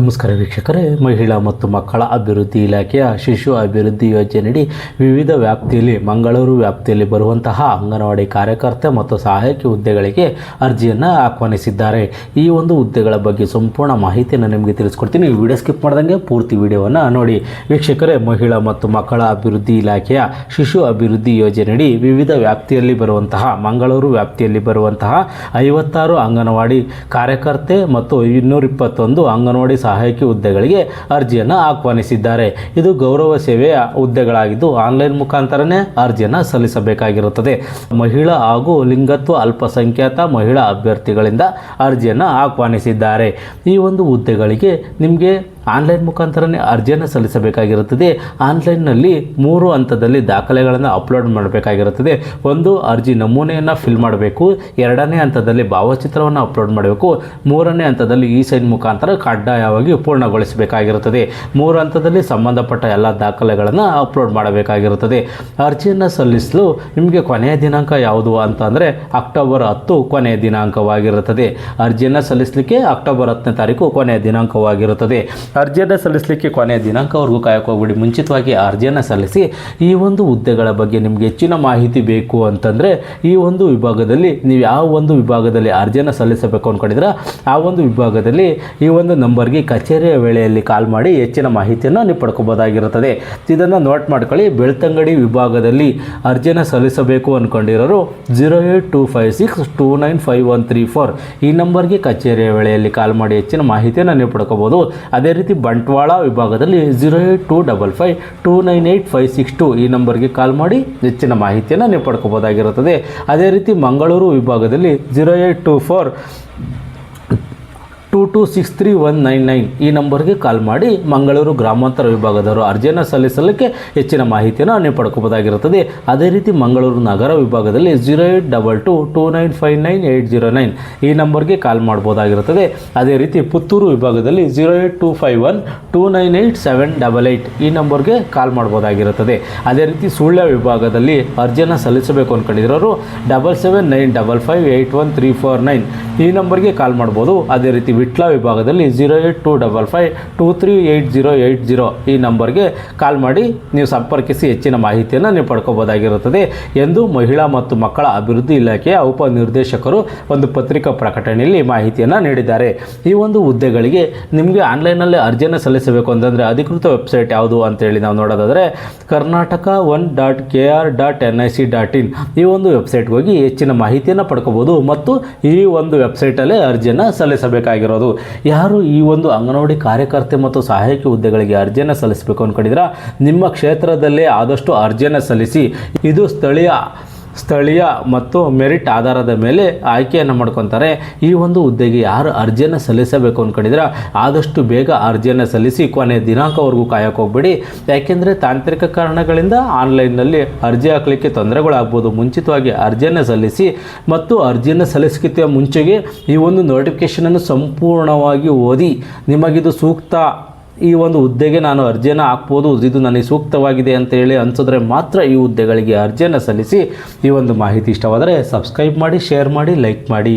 ನಮಸ್ಕಾರ ವೀಕ್ಷಕರೇ. ಮಹಿಳಾ ಮತ್ತು ಮಕ್ಕಳ ಅಭಿವೃದ್ಧಿ ಇಲಾಖೆಯ ಶಿಶು ಅಭಿವೃದ್ಧಿ ಯೋಜನೆಯಡಿ ವಿವಿಧ ವ್ಯಾಪ್ತಿಯಲ್ಲಿ, ಮಂಗಳೂರು ವ್ಯಾಪ್ತಿಯಲ್ಲಿ ಬರುವಂತಹ ಅಂಗನವಾಡಿ ಕಾರ್ಯಕರ್ತೆ ಮತ್ತು ಸಹಾಯಕಿ ಹುದ್ದೆಗಳಿಗೆ ಅರ್ಜಿಯನ್ನು ಆಹ್ವಾನಿಸಿದ್ದಾರೆ. ಈ ಒಂದು ಹುದ್ದೆಗಳ ಬಗ್ಗೆ ಸಂಪೂರ್ಣ ಮಾಹಿತಿಯನ್ನು ನಿಮಗೆ ತಿಳಿಸ್ಕೊಡ್ತೀನಿ. ವಿಡಿಯೋ ಸ್ಕಿಪ್ ಮಾಡ್ದಂಗೆ ಪೂರ್ತಿ ವಿಡಿಯೋವನ್ನು ನೋಡಿ. ವೀಕ್ಷಕರೇ, ಮಹಿಳಾ ಮತ್ತು ಮಕ್ಕಳ ಅಭಿವೃದ್ಧಿ ಇಲಾಖೆಯ ಶಿಶು ಅಭಿವೃದ್ಧಿ ಯೋಜನೆಯಡಿ ವಿವಿಧ ವ್ಯಾಪ್ತಿಯಲ್ಲಿ ಬರುವಂತಹ, ಮಂಗಳೂರು ವ್ಯಾಪ್ತಿಯಲ್ಲಿ ಬರುವಂತಹ ಐವತ್ತಾರು ಅಂಗನವಾಡಿ ಕಾರ್ಯಕರ್ತೆ ಮತ್ತು ಇನ್ನೂರ ಇಪ್ಪತ್ತೊಂದು ಅಂಗನವಾಡಿ ಸಹಾಯಕಿ ಹುದ್ದೆಗಳಿಗೆ ಅರ್ಜಿಯನ್ನು ಆಹ್ವಾನಿಸಿದ್ದಾರೆ. ಇದು ಗೌರವ ಸೇವೆಯ ಹುದ್ದೆಗಳಾಗಿದ್ದು ಆನ್ಲೈನ್ ಮುಖಾಂತರನೇ ಅರ್ಜಿಯನ್ನು ಸಲ್ಲಿಸಬೇಕಾಗಿರುತ್ತದೆ. ಮಹಿಳಾ ಹಾಗೂ ಲಿಂಗತ್ವ ಅಲ್ಪಸಂಖ್ಯಾತ ಮಹಿಳಾ ಅಭ್ಯರ್ಥಿಗಳಿಂದ ಅರ್ಜಿಯನ್ನು ಆಹ್ವಾನಿಸಿದ್ದಾರೆ. ಈ ಒಂದು ಹುದ್ದೆಗಳಿಗೆ ನಿಮಗೆ ಆನ್ಲೈನ್ ಮುಖಾಂತರನೇ ಅರ್ಜಿಯನ್ನು ಸಲ್ಲಿಸಬೇಕಾಗಿರುತ್ತದೆ. ಆನ್ಲೈನ್ನಲ್ಲಿ ಮೂರು ಹಂತದಲ್ಲಿ ದಾಖಲೆಗಳನ್ನು ಅಪ್ಲೋಡ್ ಮಾಡಬೇಕಾಗಿರುತ್ತದೆ. ಒಂದು, ಅರ್ಜಿ ನಮೂನೆಯನ್ನು ಫಿಲ್ ಮಾಡಬೇಕು. ಎರಡನೇ ಹಂತದಲ್ಲಿ ಭಾವಚಿತ್ರವನ್ನು ಅಪ್ಲೋಡ್ ಮಾಡಬೇಕು. ಮೂರನೇ ಹಂತದಲ್ಲಿ ಈ ಸೈನ್ ಮುಖಾಂತರ ಕಡ್ಡಾಯವಾಗಿ ಪೂರ್ಣಗೊಳಿಸಬೇಕಾಗಿರುತ್ತದೆ. ಮೂರು ಹಂತದಲ್ಲಿ ಸಂಬಂಧಪಟ್ಟ ಎಲ್ಲ ದಾಖಲೆಗಳನ್ನು ಅಪ್ಲೋಡ್ ಮಾಡಬೇಕಾಗಿರುತ್ತದೆ. ಅರ್ಜಿಯನ್ನು ಸಲ್ಲಿಸಲು ನಿಮಗೆ ಕೊನೆಯ ದಿನಾಂಕ ಯಾವುದು ಅಂತ ಅಂದರೆ ಅಕ್ಟೋಬರ್ ಹತ್ತು ಕೊನೆಯ ದಿನಾಂಕವಾಗಿರುತ್ತದೆ. ಅರ್ಜಿಯನ್ನು ಸಲ್ಲಿಸಲಿಕ್ಕೆ ಅಕ್ಟೋಬರ್ ಹತ್ತನೇ ತಾರೀಕು ಕೊನೆಯ ದಿನಾಂಕವಾಗಿರುತ್ತದೆ. ಅರ್ಜಿಯನ್ನು ಸಲ್ಲಿಸಲಿಕ್ಕೆ ಕೊನೆಯ ದಿನಾಂಕವರೆಗೂ ಕಾಯಕೋಗ್ಬಿಡಿ ಮುಂಚಿತವಾಗಿ ಅರ್ಜಿಯನ್ನು ಸಲ್ಲಿಸಿ ಈ ಒಂದು ಹುದ್ದೆಗಳ ಬಗ್ಗೆ ನಿಮಗೆ ಹೆಚ್ಚಿನ ಮಾಹಿತಿ ಬೇಕು ಅಂತಂದರೆ ಈ ಒಂದು ವಿಭಾಗದಲ್ಲಿ ನೀವು ಯಾವ ಒಂದು ವಿಭಾಗದಲ್ಲಿ ಅರ್ಜಿಯನ್ನು ಸಲ್ಲಿಸಬೇಕು ಅಂದ್ಕೊಂಡಿದ್ರೆ ಆ ಒಂದು ವಿಭಾಗದಲ್ಲಿ ಈ ಒಂದು ನಂಬರ್ಗೆ ಕಚೇರಿಯ ವೇಳೆಯಲ್ಲಿ ಕಾಲ್ ಮಾಡಿ ಹೆಚ್ಚಿನ ಮಾಹಿತಿಯನ್ನು ನೀವು ಪಡ್ಕೋಬೋದಾಗಿರುತ್ತದೆ. ಇದನ್ನು ನೋಟ್ ಮಾಡ್ಕೊಳ್ಳಿ. ಬೆಳ್ತಂಗಡಿ ವಿಭಾಗದಲ್ಲಿ ಅರ್ಜಿಯನ್ನು ಸಲ್ಲಿಸಬೇಕು ಅಂದ್ಕೊಂಡಿರೋರು zero eight two five six two nine five one three four ಈ ನಂಬರ್ಗೆ ಕಚೇರಿಯ ವೇಳೆಯಲ್ಲಿ ಕಾಲ್ ಮಾಡಿ ಹೆಚ್ಚಿನ ಮಾಹಿತಿಯನ್ನು ನೀವು ಪಡ್ಕೋಬೋದು. ಅದೇ ರೀತಿ ಬಂಟ್ವಾಳ ವಿಭಾಗದಲ್ಲಿ zero eight two double five two nine eight five six two ಈ ನಂಬರ್ಗೆ ಕಾಲ್ ಮಾಡಿ ಹೆಚ್ಚಿನ ಮಾಹಿತಿಯನ್ನು ನೀವು ಪಡ್ಕೋಬೋದಾಗಿರುತ್ತದೆ. ಅದೇ ರೀತಿ ಮಂಗಳೂರು ವಿಭಾಗದಲ್ಲಿ zero eight two four two six three one nine nine ಈ ನಂಬರ್ಗೆ ಕಾಲ್ ಮಾಡಿ ಮಂಗಳೂರು ಗ್ರಾಮಾಂತರ ವಿಭಾಗದವರು ಅರ್ಜಿಯನ್ನು ಸಲ್ಲಿಸಲಿಕ್ಕೆ ಹೆಚ್ಚಿನ ಮಾಹಿತಿಯನ್ನು ನೀವು ಪಡ್ಕೋಬೋದಾಗಿರುತ್ತದೆ ಅದೇ ರೀತಿ ಮಂಗಳೂರು ನಗರ ವಿಭಾಗದಲ್ಲಿ zero eight double two two nine five nine eight zero nine ಈ ನಂಬರ್ಗೆ ಕಾಲ್ ಮಾಡ್ಬೋದಾಗಿರುತ್ತದೆ ಅದೇ ರೀತಿ ಪುತ್ತೂರು ವಿಭಾಗದಲ್ಲಿ zero eight two five one two nine eight seven double eight ಈ ನಂಬರ್ಗೆ ಕಾಲ್ ಮಾಡ್ಬೋದಾಗಿರುತ್ತದೆ ಅದೇ ರೀತಿ ಸುಳ್ಯ ವಿಭಾಗದಲ್ಲಿ ಅರ್ಜಿಯನ್ನು ಸಲ್ಲಿಸಬೇಕು ಅಂದ್ಕೊಂಡಿರೋರು double seven nine double five eight one three four nine ಈ ನಂಬರ್ಗೆ ಕಾಲ್ ಮಾಡ್ಬೋದು ಅದೇ ರೀತಿ ವಿಟ್ಲ ವಿಭಾಗದಲ್ಲಿ zero eight two double five two three eight zero eight zero ಈ ನಂಬರ್ಗೆ ಕಾಲ್ ಮಾಡಿ ನೀವು ಸಂಪರ್ಕಿಸಿ ಹೆಚ್ಚಿನ ಮಾಹಿತಿಯನ್ನು ನೀವು ಪಡ್ಕೋಬೋದಾಗಿರುತ್ತದೆ ಎಂದು ಮಹಿಳಾ ಮತ್ತು ಮಕ್ಕಳ ಅಭಿವೃದ್ಧಿ ಇಲಾಖೆಯ ಉಪನಿರ್ದೇಶಕರು ಒಂದು ಪತ್ರಿಕಾ ಪ್ರಕಟಣೆಯಲ್ಲಿ ಮಾಹಿತಿಯನ್ನು ನೀಡಿದ್ದಾರೆ. ಈ ಒಂದು ಹುದ್ದೆಗಳಿಗೆ ನಿಮಗೆ ಆನ್ಲೈನಲ್ಲಿ ಅರ್ಜಿಯನ್ನು ಸಲ್ಲಿಸಬೇಕು ಅಂತಂದರೆ ಅಧಿಕೃತ ವೆಬ್ಸೈಟ್ ಯಾವುದು ಅಂತೇಳಿ ನಾವು ನೋಡೋದಾದರೆ Karnataka one dot K R dot N I C dot in ಈ ಒಂದು ವೆಬ್ಸೈಟ್ಗೆ ಹೋಗಿ ಹೆಚ್ಚಿನ ಮಾಹಿತಿಯನ್ನು ಪಡ್ಕೋಬೋದು ಮತ್ತು ಈ ಒಂದು ವೆಬ್ಸೈಟಲ್ಲೇ ಅರ್ಜಿಯನ್ನು ಸಲ್ಲಿಸಬೇಕಾಗಿರೋದು. ಯಾರು ಈ ಒಂದು ಅಂಗನವಾಡಿ ಕಾರ್ಯಕರ್ತೆ ಮತ್ತು ಸಹಾಯಕಿ ಹುದ್ದೆಗಳಿಗೆ ಅರ್ಜಿಯನ್ನು ಸಲ್ಲಿಸಬೇಕು ಅಂದ್ಕೊಂಡಿದ್ರೆ ನಿಮ್ಮ ಕ್ಷೇತ್ರದಲ್ಲೇ ಆದಷ್ಟು ಅರ್ಜಿಯನ್ನು ಸಲ್ಲಿಸಿ. ಇದು ಸ್ಥಳೀಯ ಸ್ಥಳೀಯ ಮತ್ತು ಮೆರಿಟ್ ಆಧಾರದ ಮೇಲೆ ಆಯ್ಕೆಯನ್ನು ಮಾಡ್ಕೊತಾರೆ. ಈ ಒಂದು ಹುದ್ದೆಗೆ ಯಾರು ಅರ್ಜಿಯನ್ನು ಸಲ್ಲಿಸಬೇಕು ಅಂದ್ಕೊಂಡಿದ್ರೆ ಆದಷ್ಟು ಬೇಗ ಅರ್ಜಿಯನ್ನು ಸಲ್ಲಿಸಿ ಕೊನೆಯ ದಿನಾಂಕವರೆಗೂ ಕಾಯಕ್ಕೆ ಹೋಗ್ಬೇಡಿ. ಯಾಕೆಂದರೆ ತಾಂತ್ರಿಕ ಕಾರಣಗಳಿಂದ ಆನ್ಲೈನ್ನಲ್ಲಿ ಅರ್ಜಿ ಹಾಕಲಿಕ್ಕೆ ತೊಂದರೆಗಳಾಗ್ಬೋದು. ಮುಂಚಿತವಾಗಿ ಅರ್ಜಿಯನ್ನು ಸಲ್ಲಿಸಿ ಮತ್ತು ಅರ್ಜಿಯನ್ನು ಸಲ್ಲಿಸಕ್ಕಿಂತ ಮುಂಚೆಗೆ ಈ ಒಂದು ನೋಟಿಫಿಕೇಷನನ್ನು ಸಂಪೂರ್ಣವಾಗಿ ಓದಿ. ನಿಮಗಿದು ಸೂಕ್ತ ಈ ಒಂದು ಹುದ್ದೆಗೆ ನಾನು ಅರ್ಜಿಯನ್ನು ಹಾಕ್ಬೋದು. ಇದು ನನಗೆ ಸೂಕ್ತವಾಗಿದೆ ಅಂತ ಹೇಳಿ ಅನಿಸಿದ್ರೆ ಮಾತ್ರ ಈ ಹುದ್ದೆಗಳಿಗೆ ಅರ್ಜಿಯನ್ನು ಸಲ್ಲಿಸಿ ಈ ಒಂದು ಮಾಹಿತಿ ಇಷ್ಟವಾದರೆ ಸಬ್ಸ್ಕ್ರೈಬ್ ಮಾಡಿ, ಶೇರ್ ಮಾಡಿ, ಲೈಕ್ ಮಾಡಿ.